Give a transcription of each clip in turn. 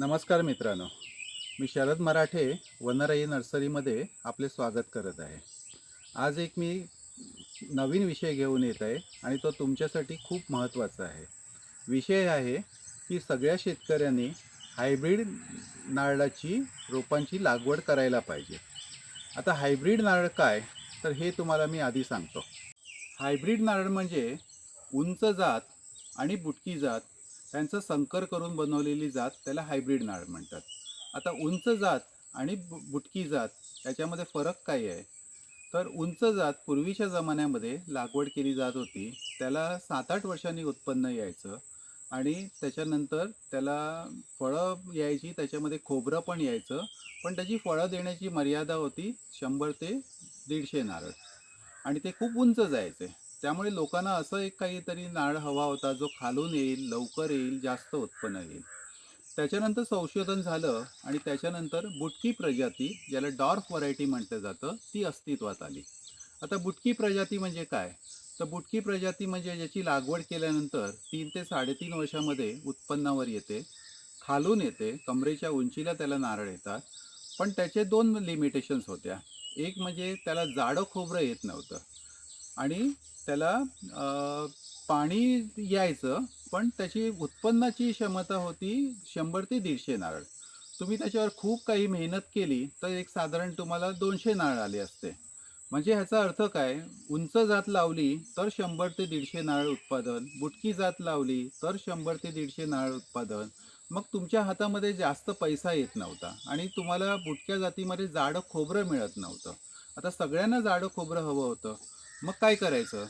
नमस्कार मित्रांनो. मी शरद मराठे वनराई नर्सरीमध्ये आपले स्वागत करत आहे. आज एक मी नवीन विषय घेऊन येत आहे आणि तो तुमच्यासाठी खूप महत्त्वाचा आहे. विषय आहे की सगळ्या शेतकऱ्यांनी हायब्रीड नारळाची रोपांची लागवड करायला पाहिजे. आता हायब्रीड नारळ काय? तर हे तुम्हाला मी आधी सांगतो. हायब्रीड नारळ म्हणजे उंच जात आणि बुटकी जात त्यांचं संकर करून बनवलेली जात त्याला हायब्रीड नाळ म्हणतात. आता उंच जात आणि बु बुटकी जात याच्यामध्ये फरक काय आहे? तर उंच जात पूर्वीच्या जमान्यामध्ये लागवड केली जात होती. त्याला सात आठ वर्षांनी उत्पन्न यायचं आणि त्याच्यानंतर त्याला फळं यायची त्याच्यामध्ये खोबरं पण यायचं पण त्याची फळं देण्याची मर्यादा होती शंभर ते दीडशे नारळ. आणि ते खूप उंच जायचे. त्यामुळे लोकांना असं एक काहीतरी नाळ हवा होता जो खालून येईल लवकर येईल जास्त उत्पन्न येईल. त्याच्यानंतर संशोधन झालं आणि त्याच्यानंतर बुटकी प्रजाती ज्याला डॉर्फ व्हरायटी म्हटलं जातं ती अस्तित्वात आली. आता बुटकी प्रजाती म्हणजे काय? तर बुटकी प्रजाती म्हणजे ज्याची लागवड केल्यानंतर तीन ते साडेतीन वर्षामध्ये उत्पन्नावर येते खालून येते कमरेच्या उंचीला त्याला नारळ येतात पण त्याचे दोन लिमिटेशन्स होत्या. एक म्हणजे त्याला जाडं खोबरं येत नव्हतं. आणि त्याला पाणी यायचं पण त्याची उत्पन्नाची क्षमता होती शंभर ते दीडशे नारळ. तुम्ही त्याच्यावर खूप काही मेहनत केली तर एक साधारण तुम्हाला दोनशे नारळ आले असते. म्हणजे ह्याचा अर्थ काय? उंच जात लावली तर शंभर ते दीडशे नारळ उत्पादन. बुटकी जात लावली तर शंभर ते दीडशे नारळ उत्पादन. मग तुमच्या हातामध्ये जास्त पैसा येत नव्हता आणि तुम्हाला बुटक्या जातीमध्ये जाडं खोबरं मिळत नव्हतं. आता सगळ्यांना जाडं खोबरं हवं होतं. मग काय करायचं?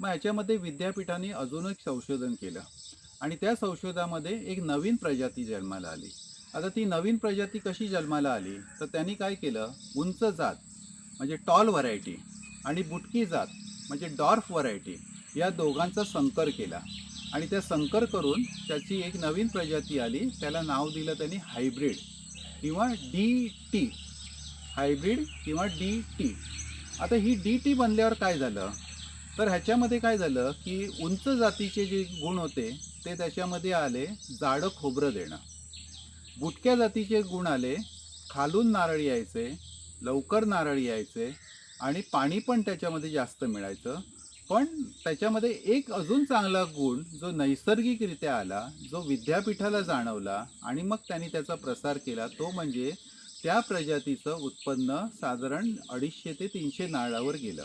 मग याच्यामध्ये विद्यापीठाने अजून एक संशोधन केलं. आणि त्या संशोधनामध्ये एक नवीन प्रजाती जन्माला आली. आता ती नवीन प्रजाती कशी जन्माला आली? तर त्यांनी काय केलं? उंच जात म्हणजे टॉल व्हरायटी आणि बुटकी जात म्हणजे डॉर्फ व्हरायटी या दोघांचा संकर केला. आणि त्या संकर करून त्याची एक नवीन प्रजाती आली. त्याला नाव दिलं त्यांनी हायब्रीड किंवा डी टी हायब्रीड किंवा डी टी आता ही डी टी बनल्यावर काय झालं? तर ह्याच्यामध्ये काय झालं की उंच जातीचे जे गुण होते ते त्याच्यामध्ये आले जाडं खोबरं देणं. बुटक्या जातीचे गुण आले खालून नारळ यायचे लवकर नारळ यायचे आणि पाणी पण त्याच्यामध्ये जास्त मिळायचं. पण त्याच्यामध्ये एक अजून चांगला गुण जो नैसर्गिकरित्या आला जो विद्यापीठाला जाणवला आणि मग त्यांनी त्याचा प्रसार केला तो म्हणजे त्या प्रजातीचं उत्पन्न साधारण अडीचशे ते तीनशे नाळावर गेलं.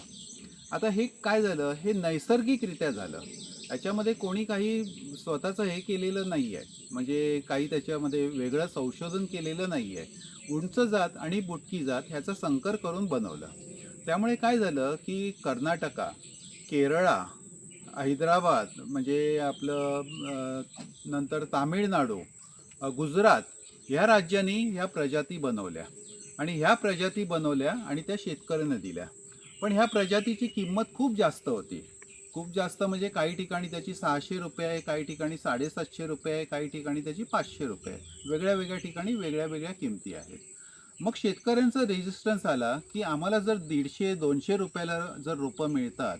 आता हे काय झालं? हे नैसर्गिकरित्या झालं. याच्यामध्ये कोणी काही स्वतःचं हे केलेलं नाही आहे म्हणजे काही त्याच्यामध्ये वेगळं संशोधन केलेलं नाही आहे उंच जात आणि बुटकी जात ह्याचं संकर करून बनवलं. त्यामुळे काय झालं की कर्नाटका केरळा हैदराबाद म्हणजे आपलं नंतर तामिळनाडू गुजरात ह्या राज्यांनी ह्या प्रजाती बनवल्या आणि ह्या प्रजाती बनवल्या आणि त्या शेतकऱ्यांना दिल्या. पण ह्या प्रजातीची किंमत खूप जास्त होती. खूप जास्त म्हणजे काही ठिकाणी त्याची सहाशे रुपये आहे काही ठिकाणी साडेसातशे रुपये आहे काही ठिकाणी त्याची पाचशे रुपये आहे. वेगळ्या वेगळ्या ठिकाणी वेगळ्या वेगळ्या किमती आहेत. मग शेतकऱ्यांचा रेजिस्टन्स आला की आम्हाला जर दीडशे दोनशे रुपयाला जर रोपं मिळतात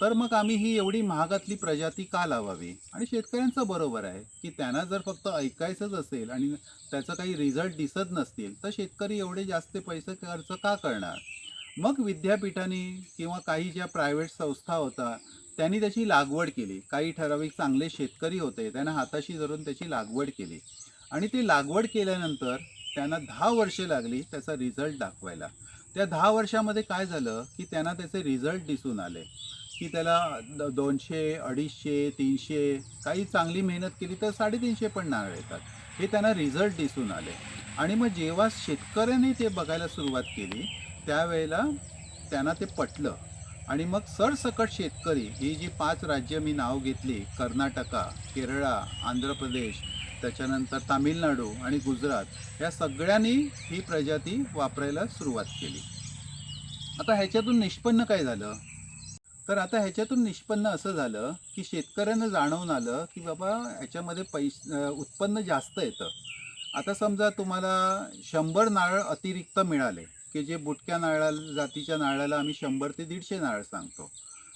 तर मग आम्ही ही एवढी महागातली प्रजाती का लावावी? आणि शेतकऱ्यांचं बरोबर आहे की त्यांना जर फक्त ऐकायचंच असेल आणि त्याचं काही रिझल्ट दिसत नसतील तर शेतकरी एवढे जास्त पैसे खर्च का करणार? मग विद्यापीठाने किंवा काही ज्या प्रायव्हेट संस्था होता त्यांनी त्याची लागवड केली. काही ठराविक चांगले शेतकरी होते त्यांना हाताशी धरून त्याची लागवड केली. आणि ती लागवड केल्यानंतर त्यांना दहा वर्षे लागली त्याचा रिझल्ट दाखवायला. त्या दहा वर्षामध्ये काय झालं की त्यांना त्याचे रिझल्ट दिसून आले. की त्याला दोनशे अडीचशे तीनशे काही चांगली मेहनत केली तर साडेतीनशे पण नारळ येतात. हे त्यांना रिझल्ट दिसून आले. आणि मग जेव्हा शेतकऱ्यांनी ते बघायला सुरुवात केली त्यावेळेला त्यांना ते पटलं. आणि मग सरसकट शेतकरी ही जी पाच राज्य मी नाव घेतली कर्नाटका केरळा आंध्र प्रदेश त्याच्यानंतर तामिळनाडू आणि गुजरात या सगळ्यांनी ही प्रजाती वापरायला सुरुवात केली. आता ह्याच्यातून निष्पन्न काय झालं? तर आता ह्याच्यातून निष्पन्न असं झालं की शेतकऱ्यांना जाणवून आलं की बाबा ह्याच्यामध्ये पैस उत्पन्न जास्त येतं. आता समजा तुम्हाला शंभर नारळ अतिरिक्त मिळाले की जे बुटक्या नारळाला जातीच्या नारळाला आम्ही शंभर ते दीडशे नारळ सांगतो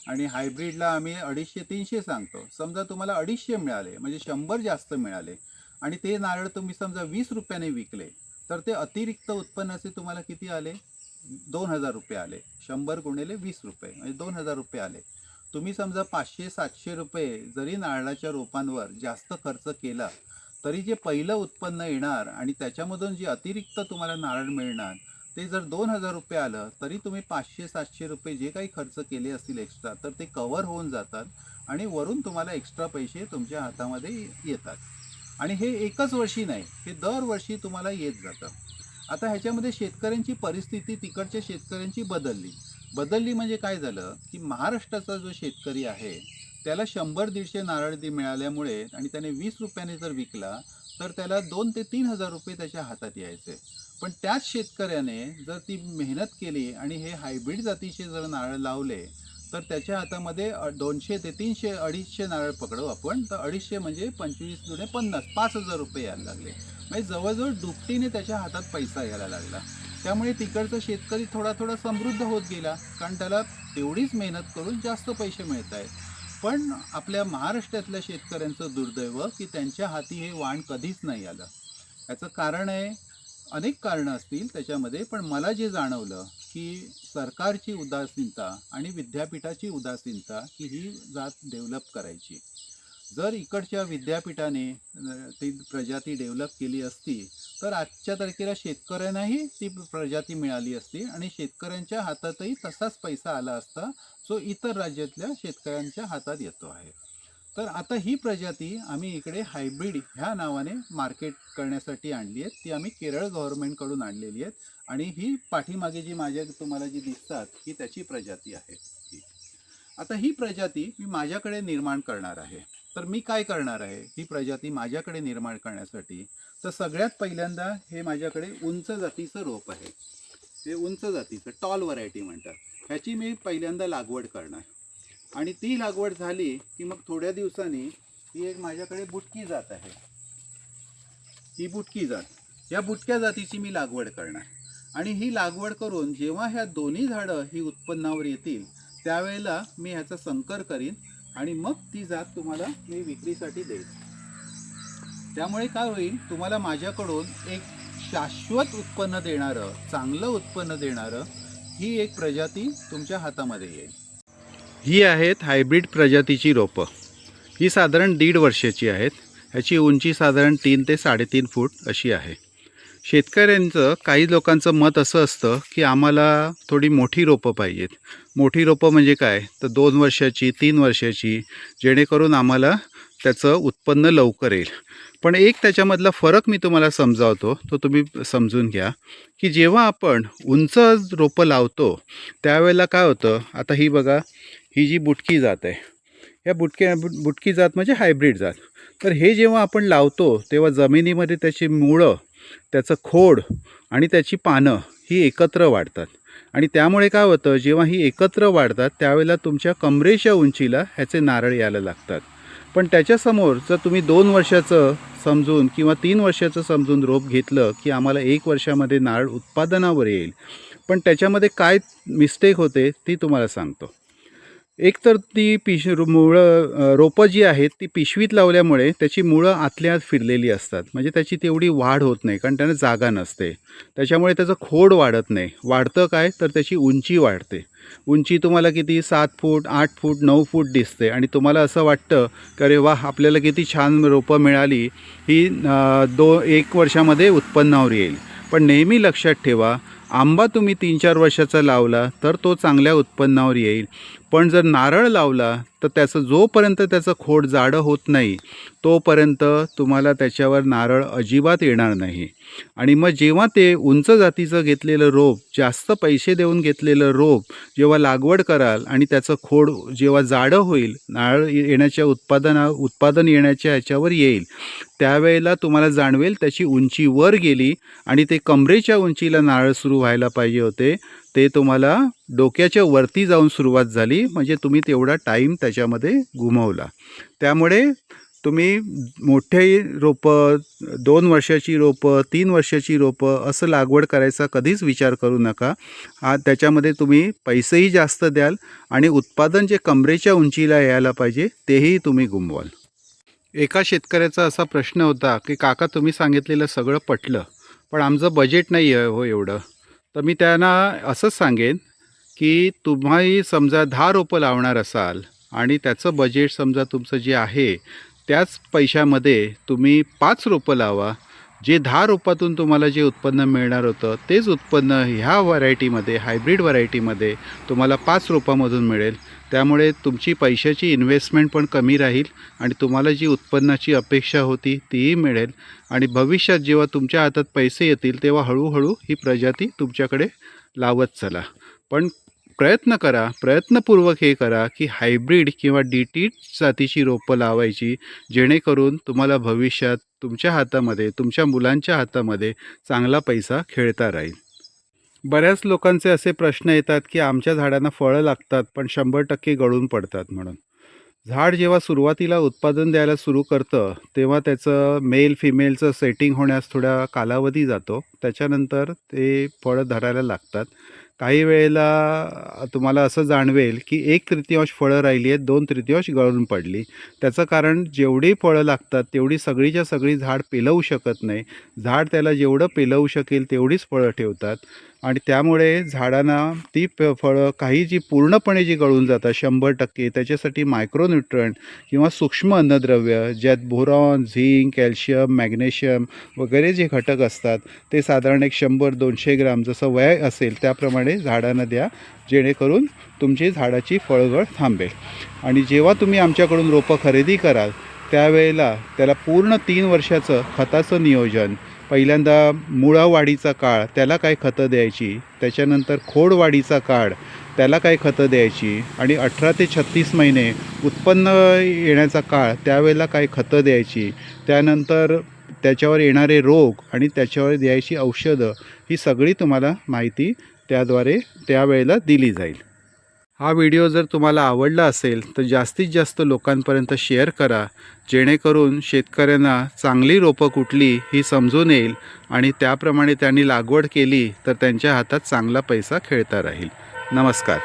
आणि हायब्रीडला आम्ही अडीचशे तीनशे सांगतो. समजा तुम्हाला अडीचशे मिळाले म्हणजे शंभर जास्त मिळाले आणि ते नारळ तुम्ही समजा वीस रुपयाने विकले तर ते अतिरिक्त उत्पन्नाचे तुम्हाला किती आले? दोन हजार रुपये आले. शंभर गुणिले वीस रुपये म्हणजे दोन हजार रुपये आले. तुम्ही समजा पाचशे सातशे रुपये जरी नारळाच्या रोपांवर जास्त खर्च केला तरी जे पहिलं उत्पन्न येणार आणि त्याच्यामधून जे अतिरिक्त तुम्हाला नारळ मिळणार ते जर दोन हजार रुपये आलं तरी तुम्ही पाचशे सातशे रुपये जे काही खर्च केले असतील एक्स्ट्रा तर ते कवर होऊन जातात आणि वरून तुम्हाला एक्स्ट्रा पैसे तुमच्या हातामध्ये येतात. आणि हे एकच वर्षी नाही हे दरवर्षी तुम्हाला येत जातं. आता ह्याच्यामध्ये शेतकऱ्यांची परिस्थिती तिकडच्या शेतकऱ्यांची बदलली. बदलली म्हणजे काय झालं की महाराष्ट्राचा जो शेतकरी आहे त्याला शंभर दीडशे नारळ दि मिळाल्यामुळे आणि त्याने वीस रुपयाने जर विकला तर त्याला दोन ते तीन हजार रुपये त्याच्या हातात यायचे. पण त्याच शेतकऱ्याने जर ती मेहनत केली आणि हे हायब्रिड जातीचे जर नारळ लावले तर त्याच्या हातामध्ये दोनशे ते तीनशे अडीचशे नारळ पकडू आपण. तर अडीचशे म्हणजे पंचवीस जुने पन्नास पाच हजार रुपये यायला लागले. म्हणजे जवळजवळ दुपटीने त्याच्या हातात पैसा यायला लागला. त्यामुळे तिकडचा शेतकरी थोडा थोडा समृद्ध होत गेला कारण त्याला तेवढीच मेहनत करून जास्त पैसे मिळत आहेत. पण आपल्या महाराष्ट्रातल्या शेतकऱ्यांचं दुर्दैव की त्यांच्या हाती हे वाण कधीच नाही आलं. याचं कारण आहे अनेक कारणं असतील त्याच्यामध्ये पण मला जे जाणवलं की सरकारची उदासीनता आणि विद्यापीठाची उदासीनता की ही जात डेव्हलप करायची. जर इकडच्या विद्यापीठाने ती प्रजाती डेव्हलप केली असती तर आजच्या तारखेला शेतकऱ्यांनाही ती प्रजाती मिळाली असती आणि शेतकऱ्यांच्या हातातही तसाच पैसा आला असता जो इतर राज्यातल्या शेतकऱ्यांच्या हातात येतो आहे. तर आता ही प्रजाती आम्ही इकडे हायब्रिड ह्या नावाने मार्केट करण्यासाठी आणली आहेत. ती आम्ही केरळ गव्हर्नमेंटकडून आणलेली आहेत. आणि ही पाठीमागे जी माझ्या तुम्हाला जी दिसतात ही त्याची प्रजाती आहे. आता ही प्रजाती मी माझ्याकडे निर्माण करणार आहे. तर मी काय करणार आहे? ही प्रजाती माझ्याकडे निर्माण करण्यासाठी तर सगळ्यात पहिल्यांदा हे माझ्याकडे उंच जातीचं रोप आहे. हे उंच जातीचं टॉल व्हरायटी म्हणतात. ह्याची मी पहिल्यांदा लागवड करणार. आणि ती लागवड झाली की मग थोड्या दिवसांनी ही एक माझ्याकडे बुटकी जात आहे. ही बुटकी जात. या बुटक्या जातीची मी लागवड करणार. आणि ही लागवड करून जेव्हा ह्या दोन्ही झाडं ही उत्पन्नावर येतील त्यावेळेला मी ह्याचा संकर करीन आणि मग ती जात तुम्हाला मी विक्रीसाठी देईन. त्यामुळे काय होईल तुम्हाला माझ्याकडून एक शाश्वत उत्पन्न देणारं चांगलं उत्पन्न देणारं ही एक प्रजाती तुमच्या हातामध्ये येईल. ही आहेत हायब्रिड प्रजातीची रोपं. ही साधारण दीड वर्षाची आहेत. ह्याची उंची साधारण तीन ते साडेतीन फूट अशी आहे. शेतकऱ्यांचं काही लोकांचं मत असं असतं की आम्हाला थोडी मोठी रोपं पाहिजेत. मोठी रोपं म्हणजे काय? तर दोन वर्षाची तीन वर्षाची जेणेकरून आम्हाला त्याचं उत्पन्न लवकर येईल. पण एक त्याच्यामधला फरक मी तुम्हाला समजावतो तो तुम्ही समजून घ्या की जेव्हा आपण उंच रोपं लावतो त्यावेळेला काय होतं? आता ही बघा ही जी बुटकी जात आहे या बुटक्या बुटकी जात म्हणजे हायब्रिड जात. तर हे जेव्हा आपण लावतो तेव्हा जमिनीमध्ये त्याची मुळं त्याचं खोड आणि त्याची पानं ही एकत्र वाढतात. आणि त्यामुळे काय होतं जेव्हा ही एकत्र वाढतात त्यावेळेला तुमच्या कमरेच्या उंचीला ह्याचे नारळ यायला लागतात. पण त्याच्यासमोर जर तुम्ही दोन वर्षाचं समजून किंवा तीन वर्षाचं समजून रोप घेतलं की आम्हाला एक वर्षामध्ये नारळ उत्पादनावर येईल पण त्याच्यामध्ये काय मिस्टेक होते ती तुम्हाला सांगतो. एक तर ती पिश मुळं रोपं जी आहेत ती पिशवीत लावल्यामुळे त्याची मुळं आतल्या आत फिरलेली असतात. म्हणजे त्याची तेवढी वाढ होत नाही कारण त्यांना जागा नसते. त्याच्यामुळे त्याचं खोड वाढत नाही. वाढतं काय? तर त्याची उंची वाढते. उंची तुम्हाला किती? सात फूट आठ फूट नऊ फूट दिसते. आणि तुम्हाला असं वाटतं की अरे वा आपल्याला किती छान रोपं मिळाली ही दो एक वर्षामध्ये उत्पन्नावर येईल. पण नेहमी लक्षात ठेवा आंबा तुम्ही तीन चार वर्षाचा लावला तर तो चांगल्या उत्पन्नावर येईल. पण जर नारळ लावला तर त्याचं जोपर्यंत त्याचं खोड जाडं होत नाही तोपर्यंत तुम्हाला त्याच्यावर नारळ अजिबात येणार नाही. आणि मग जेव्हा ते उंच जातीचं घेतलेलं रोप जास्त पैसे देऊन घेतलेलं रोप जेव्हा लागवड कराल आणि त्याचं खोड जेव्हा जाडं होईल नारळ येण्याच्या उत्पादना उत्पादन येण्याच्या ह्याच्यावर येईल त्यावेळेला तुम्हाला जाणवेल त्याची उंची वर गेली आणि ते कमरेच्या उंचीला नारळ सुरू व्हायला पाहिजे होते. ते तुम्हाला डोक्याच्या वरती जाऊन सुरुवात झाली. म्हणजे तुम्ही तेवढा टाईम त्या त्याच्यामध्ये गुमवला त्यामुळे तुम्ही मोठे रोपं दोन वर्षाची रोपं तीन वर्षाची रोपं असं लागवड करायचा कधीच विचार करू नका. हा त्याच्यामध्ये तुम्ही पैसेही जास्त द्याल आणि उत्पादन जे कमरेच्या उंचीला यायला पाहिजे तेही तुम्ही गुमवाल एका शेतकऱ्याचा असा प्रश्न होता की काका तुम्ही सांगितलेलं सगळं पटलं पण आमचं बजेट नाही आहे हो एवढं. तर मी त्यांना असंच सांगेन की तुम्ही समजा दहा रोपं लावणार असाल आणि त्याचं बजेट समजा तुमचं जे आहे त्याच पैशामध्ये तुम्ही पाच रोपं लावा. जे दहा रोपातून तुम्हाला जे उत्पन्न मिळणार होतं तेच उत्पन्न ह्या व्हरायटीमध्ये हायब्रिड व्हरायटीमध्ये तुम्हाला पाच रोपामधून मिळेल. त्यामुळे तुमची पैशाची इन्व्हेस्टमेंट पण कमी राहील आणि तुम्हाला जी उत्पन्नाची अपेक्षा होती तीही मिळेल. आणि भविष्यात जेव्हा तुमच्या हातात पैसे येतील तेव्हा हळूहळू ही प्रजाती तुमच्याकडे लावत चला. पण प्रयत्न करा प्रयत्नपूर्वक हे करा की हायब्रिड किंवा डी टी जातीची रोपं लावायची जेणेकरून तुम्हाला भविष्यात तुमच्या हातामध्ये तुमच्या मुलांच्या हातामध्ये चांगला पैसा खेळता राहील. बऱ्याच लोकांचे असे प्रश्न येतात की आमच्या झाडांना फळं लागतात पण शंभर टक्के गळून पडतात म्हणून. झाड जेव्हा सुरुवातीला उत्पादन द्यायला सुरू करतं तेव्हा त्याचं मेल फिमेलचं सेटिंग होण्यास थोडा कालावधी जातो. त्याच्यानंतर ते फळं धरायला लागतात. काही वेळेला तुम्हाला असं जाणवेल की एक तृतीयांश फळं राहिली आहेत दोन तृतीयांश गळून पडली. त्याचं कारण जेवढी फळं लागतात तेवढी सगळीच्या सगळी झाड पेलवू शकत नाही. झाड त्याला जेवढं पेलवू शकेल तेवढीच फळं ठेवतात. आणि त्यामुळे झाडांना ती प फळं काही जी पूर्णपणे जी गळून जातात शंभर टक्के त्याच्यासाठी मायक्रोन्युट्रंट किंवा सूक्ष्म अन्नद्रव्य ज्यात बोरॉन झिंक कॅल्शियम मॅग्नेशियम वगैरे जे घटक असतात ते साधारण एक शंभर दोनशे ग्राम जसं वय असेल त्याप्रमाणे झाडांना द्या जेणेकरून तुमची झाडाची फळगळ थांबेल. आणि जेव्हा तुम्ही आमच्याकडून रोपं खरेदी कराल त्यावेळेला त्याला पूर्ण तीन वर्षाचं खताचं नियोजन पहिल्यांदा मुळावाढीचा काळ त्याला काय खतं द्यायची? त्याच्यानंतर खोडवाढीचा काळ त्याला काय खतं द्यायची? आणि अठरा ते छत्तीस महिने उत्पन्न येण्याचा काळ त्यावेळेला काय खतं द्यायची? त्यानंतर त्याच्यावर येणारे रोग आणि त्याच्यावर द्यायची औषधं ही सगळी तुम्हाला माहिती त्याद्वारे त्यावेळेला दिली जाईल. हा व्हिडिओ जर तुम्हाला आवडला असेल तर जास्तीत जास्त लोकांपर्यंत शेअर करा जेणेकरून शेतकऱ्यांना चांगली रोपं कुठली ही समजून येईल आणि त्याप्रमाणे त्यांनी लागवड केली तर त्यांच्या हातात चांगला पैसा खेळता राहील. नमस्कार.